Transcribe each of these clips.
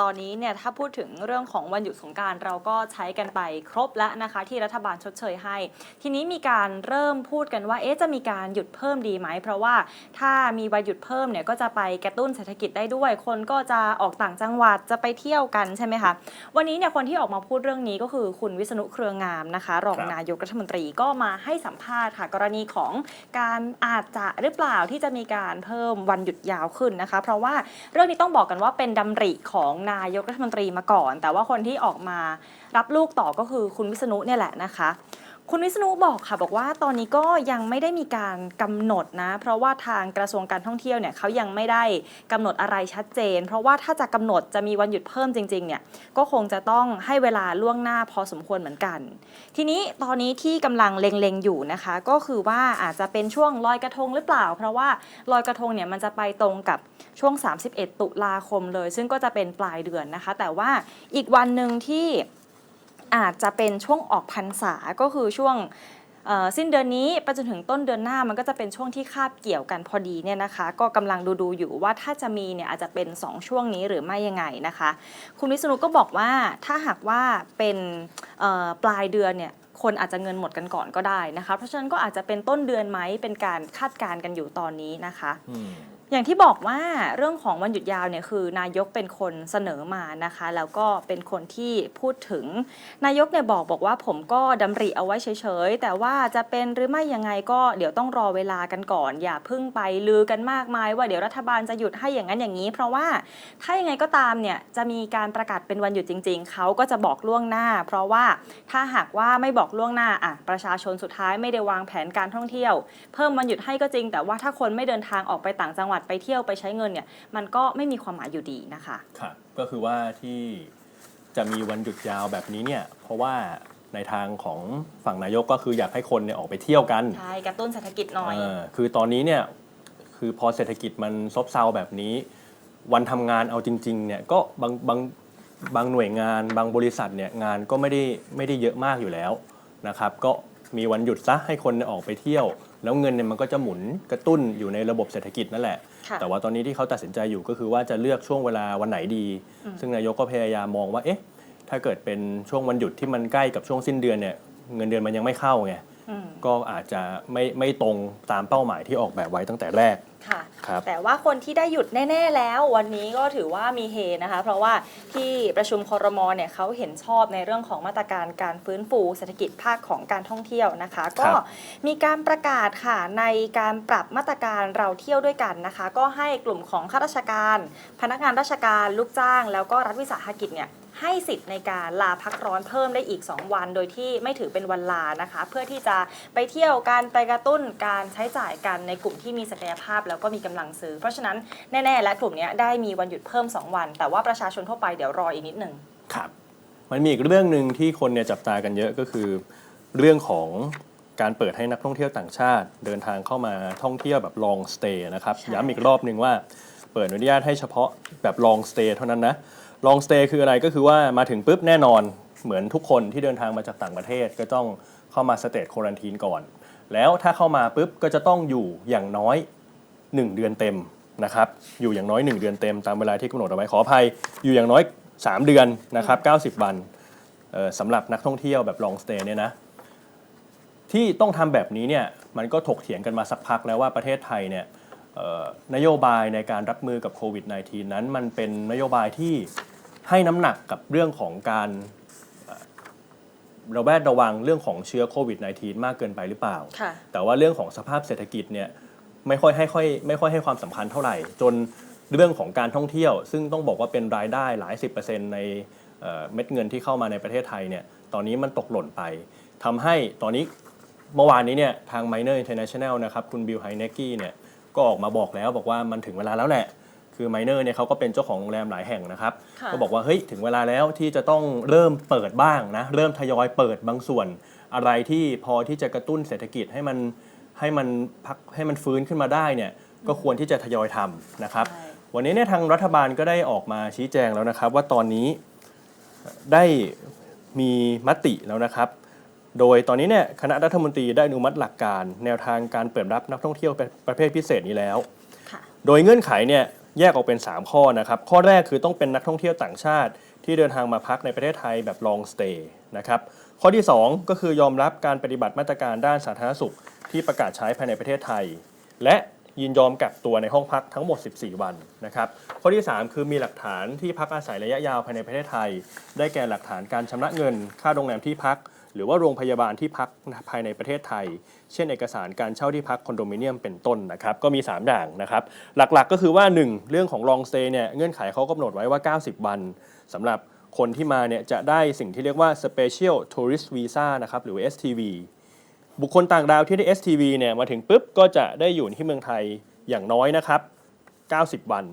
ตอนนี้เนี่ยถ้าพูดถึงเรื่องของวันหยุดสงการเราก็ใช้กันไปครบแล้วนะคะ ที่รัฐบาลชดเชยให้ ทีนี้มีการเริ่มพูดกันว่าเอ๊ะจะมีการหยุดเพิ่มดีไหม เพราะว่าถ้ามีวันหยุดเพิ่มเนี่ยก็จะไปกระตุ้นเศรษฐกิจได้ด้วย คนก็จะออกต่างจังหวัดจะไปเที่ยวกันใช่ไหมคะวันนี้เนี่ยคนที่ออกมาพูดเรื่องนี้ก็คือคุณวิษณุเครืองามนะคะ รองนายกรัฐมนตรีก็มาให้สัมภาษณ์ค่ะ กรณีของการอาจจะหรือเปล่าที่จะมีการเพิ่มวันหยุดยาวขึ้นนะคะ เพราะว่าเรื่องนี้ต้องบอกกันว่าเป็นดำริของนายกรัฐมนตรีมาก่อน แต่ว่าคนที่ออกมารับลูกต่อก็คือคุณวิษณุเนี่ยแหละนะคะ คุณวิษณุบอกค่ะบอกว่าตอนนี้ก็ยังไม่ได้มีการกำหนดนะ เพราะว่าทางกระทรวงการท่องเที่ยวเนี่ยเขายังไม่ได้กำหนดอะไรชัดเจน เพราะว่าถ้าจะกำหนดจะมีวันหยุดเพิ่มจริงๆเนี่ยก็คงจะต้องให้เวลาล่วงหน้าพอสมควรเหมือนกัน ทีนี้ตอนนี้ที่กำลังเล็งๆอยู่นะคะ ก็คือว่าอาจจะเป็นช่วงลอยกระทงหรือเปล่า เพราะว่าลอยกระทงเนี่ยมันจะไปตรงกับช่วง 31 ตุลาคมเลย ซึ่งก็จะเป็นปลายเดือนนะคะ แต่ว่าอีกวันหนึ่งที่ อาจจะเป็นช่วงออกพรรษาก็คือช่วงสิ้นเดือนนี้ไปจนถึงต้นเดือนหน้ามันก็จะเป็นช่วงที่คาบเกี่ยวกันพอดีเนี่ยนะคะ ก็กำลังดูดูอยู่ว่าถ้าจะมีเนี่ยอาจจะเป็น 2 ช่วงนี้หรือไม่ยังไงนะคะ คุณวิษณุก็บอกว่าถ้าหากว่าเป็นปลายเดือนเนี่ยคนอาจจะเงินหมดกันก่อนก็ได้นะคะ เพราะฉะนั้นก็อาจจะเป็นต้นเดือนไหมเป็นการคาดการณ์กันอยู่ตอนนี้นะคะ อย่างที่บอกว่าเรื่องของวันหยุดยาวเนี่ยคือนายกเป็นคนเสนอมานะคะ แล้วก็เป็นคนที่พูดถึง นายกเนี่ยบอกบอกว่าผมก็ดำริเอาไว้เฉยๆ แต่ว่าจะเป็นหรือไม่ยังไงก็เดี๋ยวต้องรอเวลากันก่อน อย่าพึ่งไปลือกันมากมาย ว่าเดี๋ยวรัฐบาลจะหยุดให้อย่างนั้นอย่างนี้ เพราะว่าถ้ายังไงก็ตามเนี่ยจะมีการประกาศเป็นวันหยุดจริง ๆเขาก็จะบอกล่วงหน้า เพราะว่าถ้าหากว่าไม่บอกล่วงหน้าอะประชาชนสุดท้ายไม่ได้วางแผนการท่องเที่ยว เพิ่มวันหยุดให้ก็จริง แต่ว่าถ้าคนไม่เดินทางออกไปต่างจังหวัดไปเที่ยวไปใช้เงินเนี่ยมันก็ไม่มีความหมายอยู่ดีนะคะครับก็คือว่าที่จะมีวันหยุดยาวแบบนี้เนี่ยเพราะว่าในทางของฝั่งนายกก็คืออยากให้คนเนี่ยออกไปเที่ยวกันใช่กระตุ้นเศรษฐกิจหน่อยเออคือตอนนี้เนี่ยคือพอเศรษฐกิจมันซบเซาแบบนี้ วันทำงานเอาจริงๆเนี่ยก็บางบางบางหน่วยงานบางบริษัทเนี่ยงานก็ไม่ได้ไม่ได้เยอะมากอยู่แล้วนะครับ ก็ มีวันหยุดซะให้คนเนี่ยออกไปเที่ยว แล้วเงินเนี่ยมันก็จะหมุนกระตุ้นอยู่ในระบบเศรษฐกิจนั่นแหละ ค่ะแต่ว่าตอนนี้ที่เขาตัดสินใจอยู่ก็คือว่าจะเลือกช่วงเวลาวันไหนดี ซึ่งนายกก็พยายามมองว่าเอ๊ะถ้าเกิดเป็นช่วงวันหยุดที่มันใกล้กับช่วงสิ้นเดือนเนี่ยเงินเดือนมันยังไม่เข้าไงอืม ก็อาจจะไม่ไม่ตรงตามเป้าหมายที่ออกแบบไว้ตั้งแต่แรกค่ะครับแต่ว่าคนที่ได้หยุดแน่ ๆ แล้ว วันนี้ก็ถือว่ามีเฮนะคะ เพราะว่าที่ประชุมครมเนี่ยเขาเห็นชอบในเรื่องของมาตรการการฟื้นฟูเศรษฐกิจภาคของการท่องเที่ยวนะคะ ก็มีการประกาศค่ะในการปรับมาตรการเราเที่ยวด้วยกันนะคะ ก็ให้กลุ่มของข้าราชการ พนักงานราชการลูกจ้าง แล้วก็รัฐวิสาหกิจเนี่ย ให้สิทธิ์ในการลาพักร้อนเพิ่มได้อีก 2 วัน โดยที่ไม่ถือเป็นวันลานะคะ เพื่อที่จะไปเที่ยวการไปกระตุ้นการใช้จ่ายกันในกลุ่มที่มีศักยภาพ แล้วก็มีกำลังซื้อ เพราะฉะนั้นแน่ๆและกลุ่มนี้ได้มีวันหยุดเพิ่ม 2 วัน แต่ว่าประชาชนทั่วไปเดี๋ยวรออีกนิดหนึ่งครับมันมีอีกเรื่องหนึ่งที่คนเนี่ยจับตากันเยอะก็คือ เรื่องของการเปิดให้นักท่องเที่ยวต่างชาติ เดินทางเข้ามาท่องเที่ยวแบบ long stay นะครับย้ำอีกรอบหนึ่งว่าเปิดอนุญาตให้เฉพาะแบบ long stay เท่านั้นนะ long stay คืออะไรก็คือว่ามาถึงปุ๊บแน่นอนเหมือนทุกคนที่เดินทางมาจากต่างประเทศก็ต้องเข้ามาสเตทโค r ันทีนก่อน แล้วถ้าเข้ามาปุ๊บก็จะต้องอยู่อย่างน้อย 1 เดือนเต็มนะครับอยู่อย่างน้อย 1 เดือนเต็มตามเวลาที่กำหนดเอาไว้ขออภัยอยู่อย่างน้อย 3 เดือนนะครับ90 วันเอ่อสำหรับนักท่องเที่ยวแบบ long stay เนี่ยนะที่ต้องทำแบบนี้เนี่ยมันก็ถกเถียงกันมาสักพักแล้วว่าประเทศไทยเนี่ยนโยบายในการรับมือกับโควิด -19 นั้น มันเป็นนโยบายที่ ให้น้ำหนักกับเรื่องของการเอ่อระแวดระวังเรื่องของเชื้อโควิด -19 มากเกินไปหรือเปล่า ค่ะ แต่ว่าเรื่องของสภาพเศรษฐกิจเนี่ยไม่ค่อยให้ค่อยไม่ค่อยให้ความสำคัญเท่าไหร่ จนเรื่องของการท่องเที่ยว ซึ่งต้องบอกว่าเป็นรายได้หลายสิบเปอร์เซ็นต์ในเอ่อเม็ดเงินที่เข้ามาในประเทศไทยเนี่ยตอนนี้มันตกหล่นไปทำให้ตอนนี้เมื่อวานนี้เนี่ยทาง Miner International นะครับคุณบิลไฮเนกกี้เนี่ยก็ออกมาบอกแล้วบอกว่ามันถึงเวลาแล้วแหละ คือ Miner เนี่ยเขาก็เป็นเจ้าของโรงแรมหลายแห่งนะครับ ค่ะ ก็บอกว่าเฮ้ยถึงเวลาแล้วที่จะต้องเริ่มเปิดบ้างนะเริ่มทยอยเปิดบางส่วน อะไรที่พอที่จะกระตุ้นเศรษฐกิจให้มันให้มันพักให้มันฟื้นขึ้นมาได้เนี่ยก็ควรที่จะทยอยทำนะครับใช่วันนี้เนี่ยทางรัฐบาลก็ได้ออกมาชี้แจงแล้วนะครับ ว่าตอนนี้ได้มีมติแล้วนะครับ โดยตอนนี้เนี่ยคณะรัฐมนตรีได้อนุมัติหลักการ แนวทางการเปิดรับนักท่องเที่ยวประเภทพิเศษนี้แล้ว ค่ะ โดยเงื่อนไขเนี่ย แยกออกเป็น 3 ข้อนะครับ ข้อแรกคือต้องเป็นนักท่องเที่ยวต่างชาติ ที่เดินทางมาพักในประเทศไทยแบบ long stay นะครับ ข้อที่ 2 ก็คือยอมรับการปฏิบัติมาตรการด้านสาธารณสุข ที่ประกาศใช้ภายในประเทศไทย และยินยอมกักตัวในห้องพักทั้งหมด 14 วันนะครับ ข้อที่ 3 คือมีหลักฐานที่พักอาศัยระยะยาวภายในประเทศไทย ได้แก่หลักฐานการชำระเงิน ค่าโรงแรมที่พัก หรือว่าโรงพยาบาลที่พักภายในประเทศไทย เช่นเอกสารการเช่าที่พักคอนโดมิเนียมเป็นต้นนะครับก็มี 3 อย่างนะครับหลักๆก็คือว่า 1 เรื่องของ long stay เนี่ยเงื่อนไขเขากำหนดไว้ว่า 90 วันสำหรับคนที่มาเนี่ยจะได้สิ่งที่เรียกว่า special tourist visa นะครับหรือ STV บุคคลต่างดาวที่ได้ STV เนี่ยมาถึงปุ๊บก็จะได้อยู่ที่เมืองไทยอย่างน้อยนะครับ 90 วัน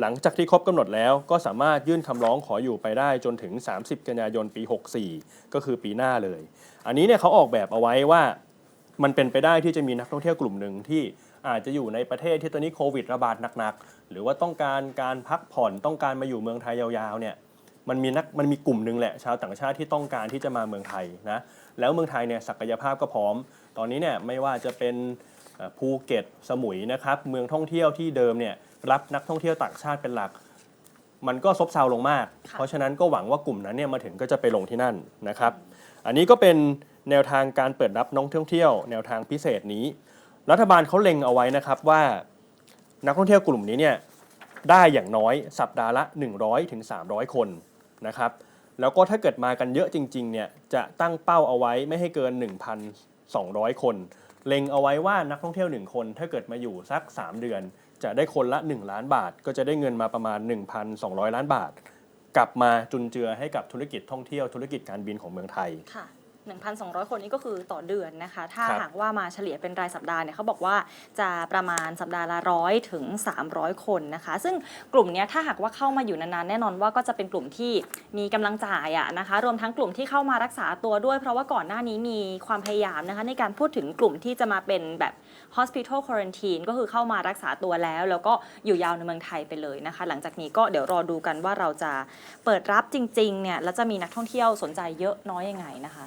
หลังจากที่ครบกำหนดแล้วก็สามารถยื่นคำร้องขออยู่ไปได้จนถึง 30 กันยายนปี 64 ก็คือปีหน้าเลย อันนี้เนี่ยเขาออกแบบเอาไว้ว่ามันเป็นไปได้ที่จะมีนักท่องเที่ยวกลุ่มหนึ่งที่อาจจะอยู่ในประเทศที่ตอนนี้โควิดระบาดหนักๆ หรือว่าต้องการการพักผ่อนต้องการมาอยู่เมืองไทยยาวๆเนี่ยมันมีนักมันมีกลุ่มหนึ่งแหละชาวต่างชาติที่ต้องการที่จะมาเมืองไทยนะแล้วเมืองไทยเนี่ยศักยภาพก็พร้อม ตอนนี้เนี่ยไม่ว่าจะเป็น ภูเก็ตสมุยนะครับเมืองท่องเที่ยวที่เดิมเนี่ยรับนักท่องเที่ยวต่างชาติเป็นหลัก มันก็ซบเซาลงมากค่ะเพราะฉะนั้นก็หวังว่ากลุ่มนั้นเนี่ยมาถึงก็จะไปลงที่นั่นนะครับ อันนี้ก็เป็นแนวทางการเปิดรับนักท่องเที่ยว แนวทางพิเศษนี้ รัฐบาลเขาเล็งเอาไว้นะครับว่านักท่องเที่ยวกลุ่มนี้เนี่ยได้อย่างน้อยสัปดาห์ละ 100ถึง300คนนะครับแล้วก็ถ้าเกิดมากันเยอะจริงๆเนี่ยจะตั้งเป้าเอาไว้ไม่ให้เกิน 1,200 คน เล็งเอาไว้ว่านักท่องเที่ยว 1 คนถ้าเกิดมาอยู่สัก 3 เดือน จะได้คนละ 1 ล้านบาท ก็จะได้เงินมาประมาณ 1,200 ล้านบาท กลับมาจุนเจือให้กับธุรกิจท่องเที่ยวธุรกิจการบินของเมืองไทย 1,200 คนนี้ก็คือต่อเดือนนะคะ ถ้าครับหากว่ามาเฉลี่ยเป็นรายสัปดาห์เนี่ยเขาบอกว่าจะประมาณสัปดาห์ละร้อยถึง 300 คนนะคะ ซึ่งกลุ่มเนี้ยถ้าหากว่าเข้ามาอยู่นานๆ แน่นอนว่าก็จะเป็นกลุ่มที่มีกำลังจ่ายอะนะคะ รวมทั้งกลุ่มที่เข้ามารักษาตัวด้วย เพราะว่าก่อนหน้านี้มีความพยายามนะคะ ในการพูดถึงกลุ่มที่จะมาเป็นแบบ hospital quarantine ก็คือเข้ามารักษาตัวแล้ว แล้วก็อยู่ยาวในเมืองไทยไปเลยนะคะ หลังจากนี้ก็เดี๋ยวรอดูกันว่าเราจะเปิดรับจริงๆเนี่ยแล้วจะมีนักท่องเที่ยวสนใจเยอะน้อยยังไงนะคะ